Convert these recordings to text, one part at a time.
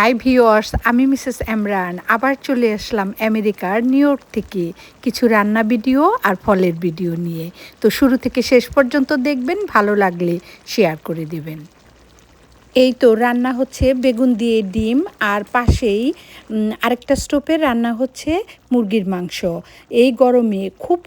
High viewers আমি Mrs Emran আবার চলে আসলাম আমেরিকার নিউ ইয়র্ক থেকে কিছু রান্না ভিডিও আর ফলের ভিডিও নিয়ে। তো শুরু থেকে শেষ পর্যন্ত দেখবেন, ভালো লাগলে শেয়ার করে দেবেন। এই তো রান্না হচ্ছে বেগুন দিয়ে ডিম আর পাশেই আরেকটা স্টোভে রান্না হচ্ছে মুরগির মাংস। এই গরমে খুব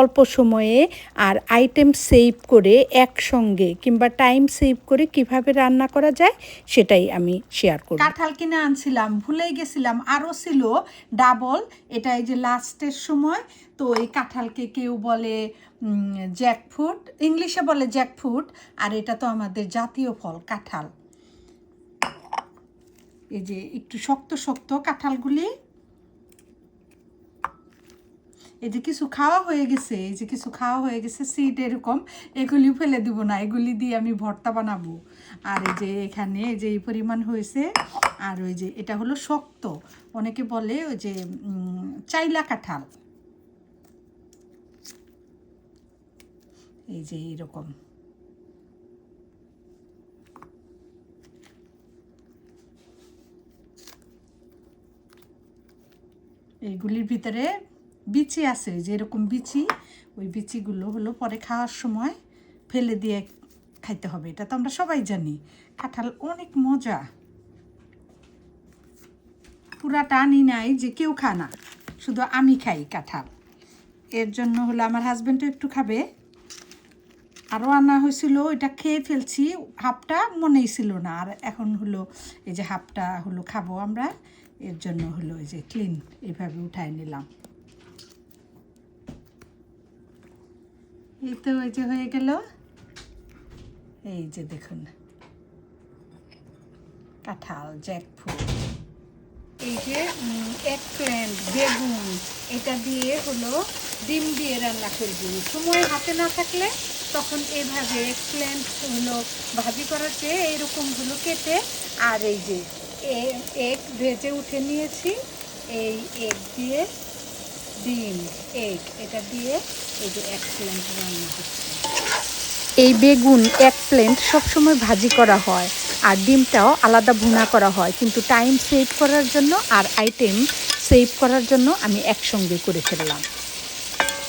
অল্প সময়ে আর আইটেম সেভ করে একসঙ্গে কিংবা টাইম সেভ করে কীভাবে রান্না করা যায় সেটাই আমি শেয়ার করি কাঁঠাল কিনে আনছিলাম, ভুলেই গেছিলাম। আরও ছিল ডাবল, এটা এই যে লাস্টের সময়, তো এই কাঁঠালকে কেউ বলে জ্যাকফুট ইংলিশে বলে জ্যাকফুট আর এটা তো আমাদের জাতীয় ফল, কাঁঠাল। এই যে একটু শক্ত শক্ত কাঁঠালগুলি। এই যে কিছু খাওয়া হয়ে গেছে, এই যে কিছু খাওয়া হয়ে গেছে সিট এরকম, এগুলি ফেলে দিব না, এগুলি দিয়ে আমি ভর্তা বানাবো। আর এই যে এখানে এই যে এই পরিমাণ হয়েছে, আর ওই যে এটা হলো শক্ত। অনেকে বলে ওই যে চাইলা কাঁঠাল। এই যে এইরকম। এইগুলির ভিতরে বিচি আছে, যেরকম বিচি, ওই বিচিগুলো হলো পরে খাওয়ার সময় ফেলে দিয়ে খাইতে হবে। এটা তো আমরা সবাই জানি, কাঁঠাল অনেক মজা। পুরাটা আনি নাই যে কেউ খা না, শুধু আমি খাই কাঁঠাল। এর জন্য হলো আমার হাজব্যান্ডও একটু খাবে। আরও আনা হয়েছিল এটা খেয়ে ফেলছি, হাফটা মনেই ছিল না। আর এখন হলো এই যে হাফটা হলো খাব আমরা এর জন্য হলো এই যে ক্লিন এইভাবে উঠায় নিলাম। এই তো ওই যে হয়ে গেল। এই যে দেখুন। কাঁঠাল জ্যাকফ্রুট এই যে এক প্ল্যান্ট বেগুন, এটা দিয়ে হলো ডিম দিয়ে রান্না করব সময় হাতে না থাকলে তখন এভাবে এক প্ল্যান্ট হলো, ভাজি করার চেয়ে এইরকম হলো কেটে। আর এই যে এগ ভেজে উঠে নিয়েছি। এই এগ দিয়ে ডিম এগ এটা দিয়ে এই যে এক প্ল্যান্ট রান্না হচ্ছে। এই বেগুন এক প্লেন্ট সবসময় ভাজি করা হয় আর ডিমটাও আলাদা ভুনা করা হয়। কিন্তু টাইম সেভ করার জন্য আর আইটেম সেভ করার জন্য আমি একসঙ্গে করে ফেললাম।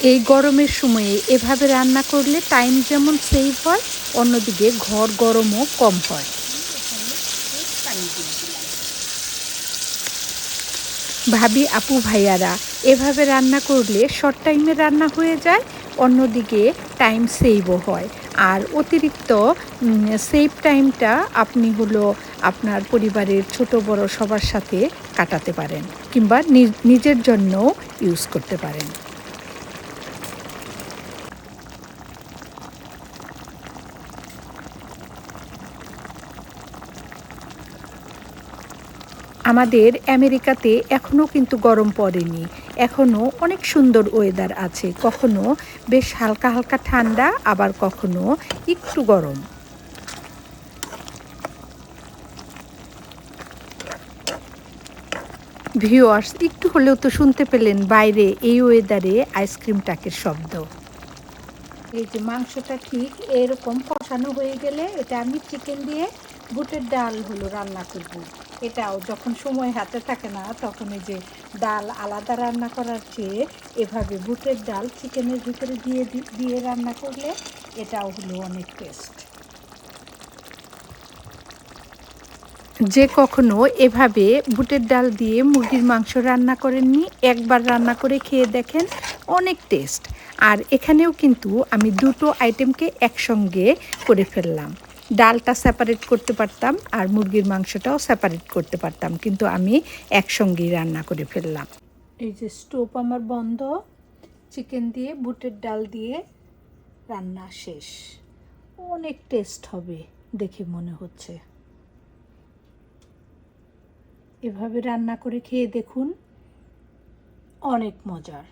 এই গরমের সময়ে এভাবে রান্না করলে টাইম যেমন সেভ হয় অন্যদিকে ঘর গরমও কম হয়। ভাবি, আপু ভাইয়ারা, এভাবে রান্না করলে শর্ট টাইমে রান্না হয়ে যায়, অন্যদিকে টাইম সেভও হয়। আর অতিরিক্ত সেভ টাইমটা আপনি হলো আপনার পরিবারের ছোট বড় সবার সাথে কাটাতে পারেন কিংবা নিজ- নিজের জন্য ইউজ করতে পারেন। আমাদের আমেরিকাতে এখনও কিন্তু গরম পড়েনি। এখনও অনেক সুন্দর ওয়েদার আছে। কখনো বেশ হালকা হালকা ঠান্ডা, আবার কখনো একটু গরম। ভিউয়ার্স একটু হলেও তো শুনতে পেলেন বাইরে এই ওয়েদারে আইসক্রিম টাকের শব্দ। এই যে মাংসটা ঠিক এরকম কষানো হয়ে গেলে, এটা আমি চিকেন দিয়ে, বুটের ডাল হলো রান্না করব। এটাও যখন সময় হাতে থাকে না, তখন এই যে ডাল আলাদা রান্না করার চেয়ে এভাবে বুটের ডাল চিকেনের ভিতরে দিয়ে দিয়ে রান্না করলে এটাও হলো অনেক টেস্ট যে কখনো এভাবে বুটের ডাল দিয়ে মুরগির মাংস রান্না করেননি, একবার রান্না করে খেয়ে দেখেন অনেক টেস্ট আর এখানেও কিন্তু আমি দুটো আইটেমকে একসঙ্গে করে ফেললাম। ডালটা সেপারেট করতে পারতাম আর মুরগির মাংসটাও সেপারেট করতে পারতাম। কিন্তু আমি একসঙ্গেই রান্না করে ফেললাম। এই যে স্টোভ আমার বন্ধ, চিকেন দিয়ে, বুটের ডাল দিয়ে রান্না শেষ। অনেক টেস্ট হবে দেখে মনে হচ্ছে। এভাবে রান্না করে খেয়ে দেখুন, অনেক মজার।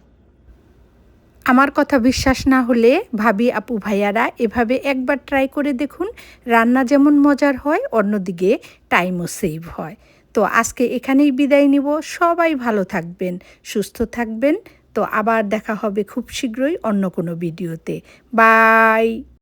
আমার কথা বিশ্বাস না হলে, ভাবি, আপু, ভাইয়ারা এভাবে একবার ট্রাই করে দেখুন, রান্না যেমন মজার হয়, অন্যদিকে টাইমও সেভ হয়। তো আজকে এখানেই বিদায় নিব। সবাই ভালো থাকবেন, সুস্থ থাকবেন। তো আবার দেখা হবে খুব শীঘ্রই অন্য কোনো ভিডিওতে বাই